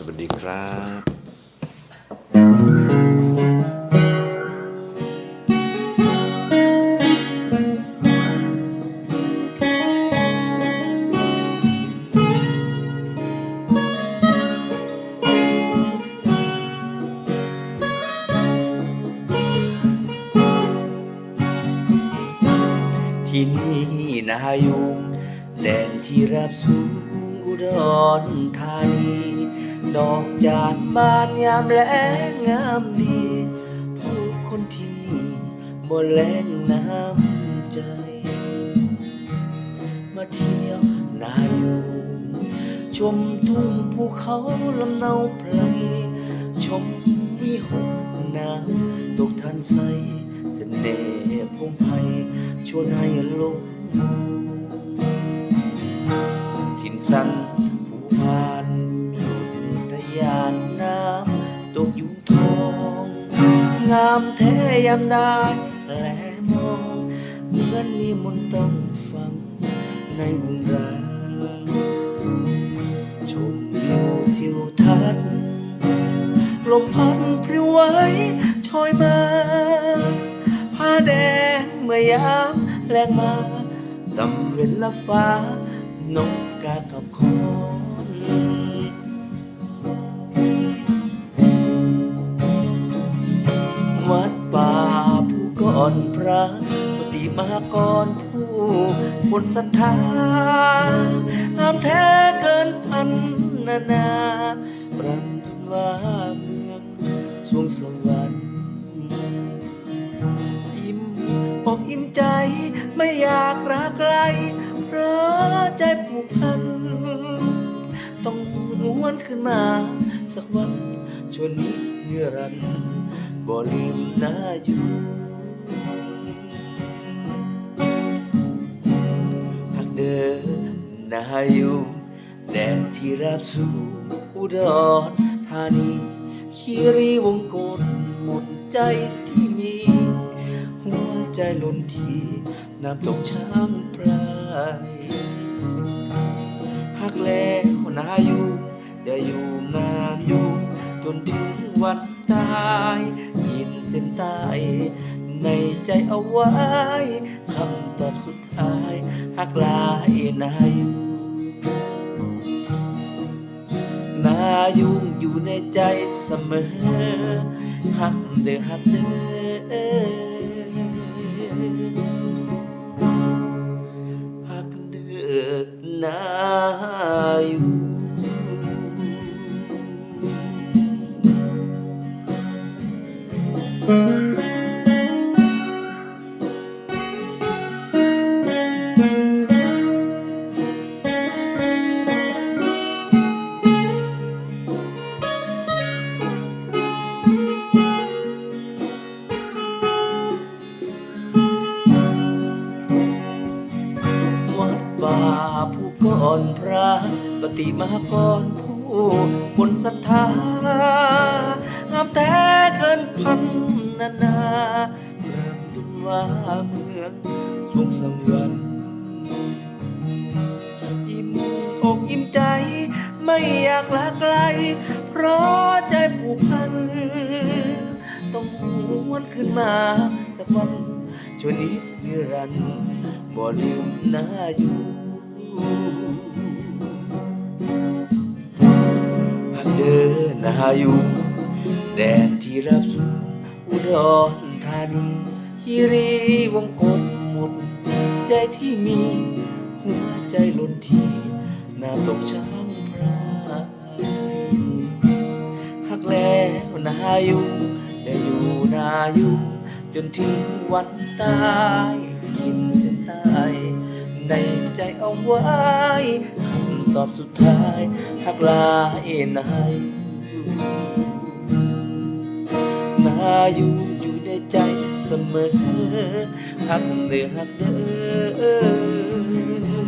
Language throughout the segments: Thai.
สวัสดีครับที่นี่นายุงแดนที่รับสูงอุดรธานี ดอกจานบานยามแลงงามดี ผู้คนที่นี่บ่แลงน้ำใจ มาเที่ยวนายุงชมทุ่งภูเขาลำเนาไพรชมวิหกน้ำตกทันใสเสน่ห์พงไพชวนให้หลง ถิ่นสันผู้พา งามแท้ยามด้แลมองเหมือนมีมนต์ต้องฟังในบุญราชมวิวทิวทัศน์ลมพัดพริ้วไหวชอยมาผ้าแดงเมื่อยามแลงมาตำเวนละฟ้านกกากับคอ พระปฏิมากรผู้คนศรัทธางามแท้เกินพันนานาปรำทุนว่าเมืองสวงสวรรค์อิ่มอกอิ่มใจไม่อยากรักไกลเพราะใจผูกพัน ต้องหวนขึ้นมา สักวันชวนนิดเนื่อรันบ่ลืมหน้าอยู่ น้าอยู่แดนที่รับสู่อุดรธานีคีรีวงกฏหมดใจที่มี หัวใจหล่นทีน้ำตกช้างพรายหักแล้วนาอยู่จะอยู่นานอยู่จนถึงวันตายยินเส้นใต้ในใจเอาไว้คำตอบสุดท้ายหักลายนาอยู่ายุ่งอยู่ในใจเสมอหักเด้อหักเด้อฮักเด้อนาอยู่ ผู้ก่อนพระปฏิมากรผู้คนศรัทธางามแท้เกินพันนานาเริ่มดุนว่าเมืองสวงสวรรค์อิ่มอกอิ่มใจไม่อยากลาไกล เพราะใจผูกพัน ต้องหวนขึ้นมาสักวันชวนนิดนิรันดร์บ่ลืมหน้าอยู่ เดินหน้ายู่แดนที่รับสู่อุดรธานีคีรีวงกฏหมดใจที่มี หัวใจหล่นทีน้ำตกช้างพรายหักแล้วนาอยู่จะอยู่นาอยู่จนถึงวันตาย ในใจเอาไว้คำตอบสุดท้ายหักลาเอ็นให้นาอยู่อยู่ในใจเสมอหักเดือหักเดือ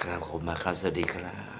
ครับผมมาครับสวัสดีครับ